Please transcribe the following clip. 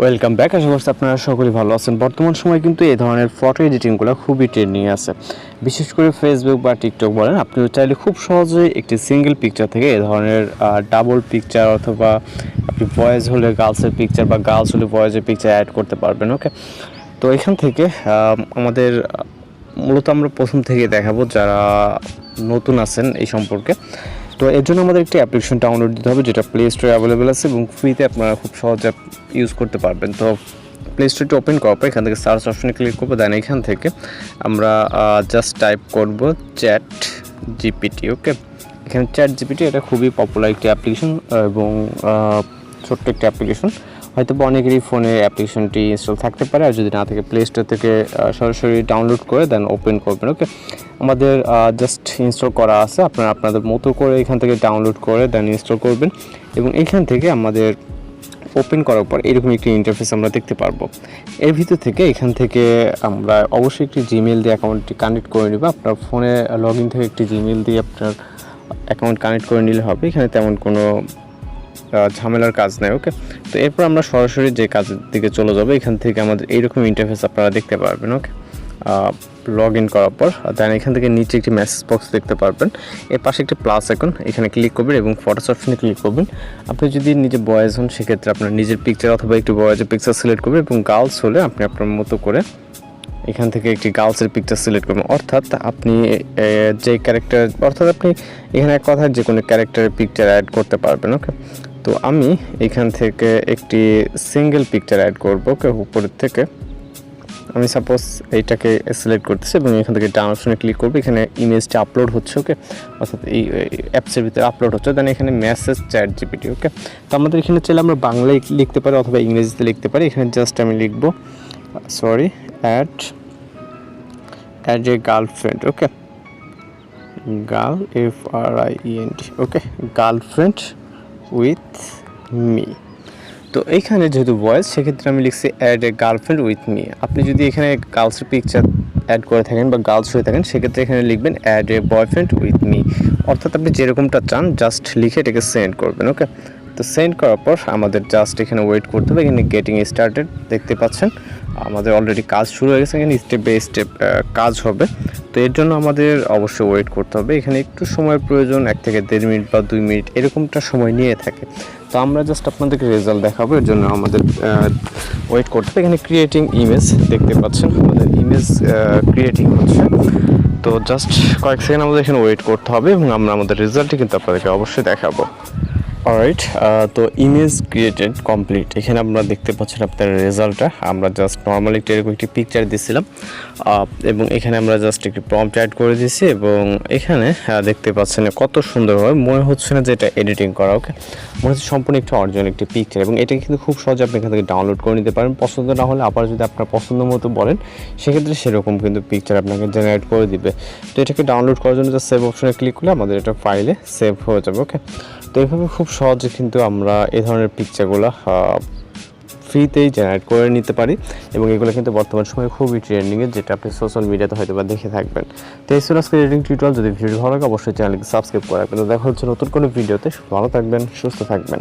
Welcome back আশা করছি আপনারা সকলেই ভালো আছেন। বর্তমান সময় কিন্তু এই ধরনের ফটো এডিটিংগুলো খুবই ট্রেন্ডিং আছে। বিশেষ করে ফেসবুক বা টিকটক বলেন, আপনি চাইলে খুব সহজেই একটি সিঙ্গেল পিকচার থেকে এই ধরনের ডাবল পিকচার অথবা আপনি বয়েজ হলে গার্লসের পিকচার বা গার্লস হলে বয়েজের পিকচার অ্যাড করতে পারবেন ওকে তো এখান থেকে আমাদের মূলত আমরা প্রথম থেকে দেখাবো যারা নতুন আছেন এই সম্পর্কে। তো এর জন্য আমাদের একটি অ্যাপ্লিকেশন ডাউনলোড দিতে হবে, যেটা প্লে স্টোরে অ্যাভেলেবেল আছে এবং ফ্রিতে আপনারা খুব সহজে ইউজ করতে পারবেন। তো প্লে স্টোরটি ওপেন করার পর এখান থেকে সার্চ অপশনে ক্লিক করব দেন এখান থেকে আমরা জাস্ট টাইপ করব চ্যাট জিপিটি ওকে এখানে চ্যাট জিপিটি এটা খুবই পপুলার একটি অ্যাপ্লিকেশন এবং ছোট্ট একটি অ্যাপ্লিকেশন হয়তো বা অনেকেরই ফোনে অ্যাপ্লিকেশনটি ইনস্টল থাকতে পারে, আর যদি না থাকে প্লে স্টোর থেকে সরাসরি ডাউনলোড করে দেন ওপেন করবেন ওকে আমাদের জাস্ট ইনস্টল করা আছে, আপনারা আপনাদের মতো করে এখান থেকে ডাউনলোড করে দেন ইনস্টল করবেন এবং এখান থেকে আমাদের ওপেন করার পর এরকম একটি ইন্টারফেস আমরা দেখতে পারব। এর ভিতর থেকে, এখান থেকে আমরা অবশ্যই একটি জিমেল দিয়ে অ্যাকাউন্টটি কানেক্ট করে নিব। আপনার ফোনে লগ ইন থেকে একটি জিমেল দিয়ে আপনার অ্যাকাউন্ট কানেক্ট করে নিলে হবে। এখানে তেমন কোনো ঝামেলার কাজ নেই ওকে তো এরপর আমরা সরাসরি যে কাজের দিকে চলে যাব, এখান থেকে আমাদের এইরকম ইন্টারফেস আপনারা দেখতে পারবেন ওকে লগ ইন করার পর দেন এখান থেকে নিচে একটি মেসেজ বক্স দেখতে পারবেন। এর পাশে একটি প্লাস এখন এখানে ক্লিক করবেন এবং ফটোস অপশনে ক্লিক করবেন। আপনি যদি নিজে বয়েজ হন, সেক্ষেত্রে আপনার নিজের পিকচার অথবা একটি বয়েজের পিকচার সিলেক্ট করবেন এবং গার্লস হলে আপনি আপনার মতো করে এখান থেকে একটি গার্লসের পিকচার সিলেক্ট করবেন। অর্থাৎ আপনি যে ক্যারেক্টার অর্থাৎ আপনি এখানে এক কথায় যে কোনো ক্যারেক্টারের পিকচার অ্যাড করতে পারবেন ওকে তো আমি এখান থেকে একটি সিঙ্গেল পিকচার অ্যাড করব ওকে উপরের থেকে। আমি সাপোজ এইটাকে সিলেক্ট করতেছি এবং এখান থেকে ডাউন অপশনে ক্লিক করব। এখানে ইমেজটা আপলোড হচ্ছে ওকে অর্থাৎ এই অ্যাপসের ভিতরে আপলোড হচ্ছে। দেন এখানে মেসেজ চ্যাট জিপিটি ওকে তো আমাদের এখানে চাইলে আমরা বাংলায় লিখতে পারি অথবা ইংরেজিতে লিখতে পারি। এখানে জাস্ট আমি লিখব sorry add add a girlfriend okay girl F R I N D okay girlfriend with me তো এইখানে যেহেতু ভয়েস সেক্ষেত্রে আমি লিখছি add a girlfriend with me আপনি যদি এখানে গার্লসের পিকচার অ্যাড করে থাকেন বা গার্লস হয়ে থাকেন, সেক্ষেত্রে এখানে লিখবেন add a boyfriend with me অর্থাৎ আপনি যেরকমটা চান জাস্ট লিখে এটাকে সেন্ড করবেন ওকে তো সেন্ড করার পর আমাদের জাস্ট এখানে ওয়েট করতে হবে। এখানে গেটিং স্টার্টেড দেখতে পাচ্ছেন। আমাদের অলরেডি কাজ শুরু হয়ে গেছে। এখানে স্টেপ বাই স্টেপ কাজ হবে। তো এর জন্য আমাদের অবশ্যই ওয়েট করতে হবে। এখানে একটু সময়ের প্রয়োজন, এক থেকে দেড় মিনিট বা দুই মিনিট, এরকমটা সময় নিয়ে থাকে। তো আমরা জাস্ট আপনাদেরকে রেজাল্ট দেখাবো। এর জন্য আমাদের ওয়েট করতে হবে। এখানে ক্রিয়েটিং ইমেজ দেখতে পাচ্ছেন। আমাদের ইমেজ ক্রিয়েটিং হচ্ছে। তো জাস্ট কয়েক সেকেন্ড আমাদের এখানে ওয়েট করতে হবে এবং আমরা আমাদের রেজাল্টটি কিন্তু আপনাদেরকে অবশ্যই দেখাবো। অলরাইট তো ইমেজ ক্রিয়েটেড কমপ্লিট এখানে আমরা দেখতে পাচ্ছেন আপনার রেজাল্টটা আমরা জাস্ট নর্মালি একটা এরকম একটি পিকচার দিয়েছিলাম আহ, এবং এখানে আমরা জাস্ট একটি প্রম্পট অ্যাড করে দিয়েছি এবং এখানে দেখতে পাচ্ছেন কত সুন্দরভাবে মনে হচ্ছে না যে এটা এডিটিং করা ওকে মনে হচ্ছে সম্পূর্ণ একটি অরিজিনাল একটি পিকচার এবং এটা কিন্তু খুব সহজে আপনি এখান থেকে ডাউনলোড করে নিতে পারেন। পছন্দ না হলে আবার যদি আপনার পছন্দ মতো বলেন সেক্ষেত্রে সেরকম কিন্তু পিকচার আপনাকে জেনারেট করে দিবে। তো এটাকে ডাউনলোড করার জন্য সেভ অপশনে ক্লিক করলে আমাদের এটা ফাইলে সেভ হয়ে যাবে ওকে তো এভাবে খুব সহজে কিন্তু আমরা এ ধরনের পিকচারগুলো ফ্রিতেই জেনারেট করে নিতে পারি এবং এগুলো কিন্তু বর্তমান সময়ে খুবই ট্রেন্ডিংয়ে যেটা আপনি সোশ্যাল মিডিয়াতে হয়তো বা দেখে থাকবেন। তো এই ছিল আজকে এডিটিং টিউটোরিয়াল যদি ভিডিও ভালো লাগে, অবশ্যই চ্যানেলকে সাবস্ক্রাইব করে রাখবেন। দেখা হচ্ছে নতুন কোনো ভিডিওতে ভালো থাকবেন, সুস্থ থাকবেন।